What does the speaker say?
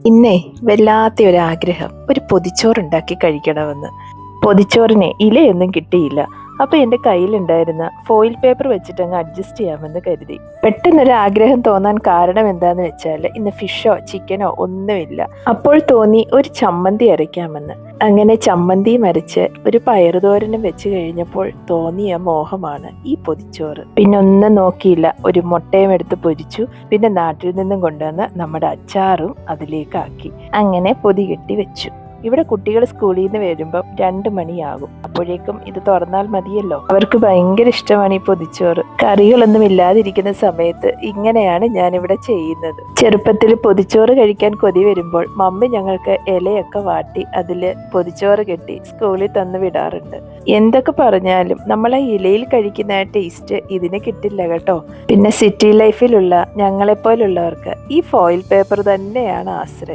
ഇന്നേ വല്ലാത്ത ഒരു ആഗ്രഹം ഒരു പൊതിച്ചോറുണ്ടാക്കി കഴിക്കണമെന്ന്. പൊതിച്ചോറിന് ഇലയൊന്നും കിട്ടിയില്ല. അപ്പൊ എന്റെ കയ്യിലുണ്ടായിരുന്ന ഫോയിൽ പേപ്പർ വെച്ചിട്ട് അങ്ങ് അഡ്ജസ്റ്റ് ചെയ്യാമെന്ന് കരുതി. പെട്ടെന്നൊരു ആഗ്രഹം തോന്നാൻ കാരണം എന്താന്ന് വെച്ചാൽ ഇന്ന് ഫിഷോ ചിക്കനോ ഒന്നുമില്ല. അപ്പോൾ തോന്നി ഒരു ചമ്മന്തി അരയ്ക്കാമെന്ന്. അങ്ങനെ ചമ്മന്തി അരച്ച് ഒരു പയറുതോരനും വെച്ച് കഴിഞ്ഞപ്പോൾ തോന്നിയ മോഹമാണ് ഈ പൊതിച്ചോറ്. പിന്നെ ഒന്നും നോക്കിയില്ല. ഒരു മുട്ടയും എടുത്ത് പൊരിച്ചു. പിന്നെ നാട്ടിൽ നിന്നും കൊണ്ടുവന്ന നമ്മുടെ അച്ചാറും അതിലേക്കാക്കി അങ്ങനെ പൊതി കെട്ടി വെച്ചു. ഇവിടെ കുട്ടികൾ സ്കൂളിൽ നിന്ന് വരുമ്പോൾ രണ്ട് മണിയാകും. അപ്പോഴേക്കും ഇത് തുറന്നാൽ മതിയല്ലോ. അവർക്ക് ഭയങ്കര ഇഷ്ടമാണ് ഈ പൊതിച്ചോറ്. കറികളൊന്നും ഇല്ലാതിരിക്കുന്ന സമയത്ത് ഇങ്ങനെയാണ് ഞാൻ ഇവിടെ ചെയ്യുന്നത്. ചെറുപ്പത്തിൽ പൊതിച്ചോറ് കഴിക്കാൻ കൊതി വരുമ്പോൾ മമ്മി ഞങ്ങൾക്ക് ഇലയൊക്കെ വാട്ടി അതിൽ പൊതിച്ചോറ് കെട്ടി സ്കൂളിൽ തന്നു വിടാറുണ്ട്. എന്തൊക്കെ പറഞ്ഞാലും നമ്മൾ ആ ഇലയിൽ കഴിക്കുന്ന ആ ടേസ്റ്റ് ഇതിന് കിട്ടില്ല കേട്ടോ. പിന്നെ സിറ്റി ലൈഫിലുള്ള ഞങ്ങളെപ്പോലുള്ളവർക്ക് ഈ ഫോയിൽ പേപ്പർ തന്നെയാണ് ആശ്രയം.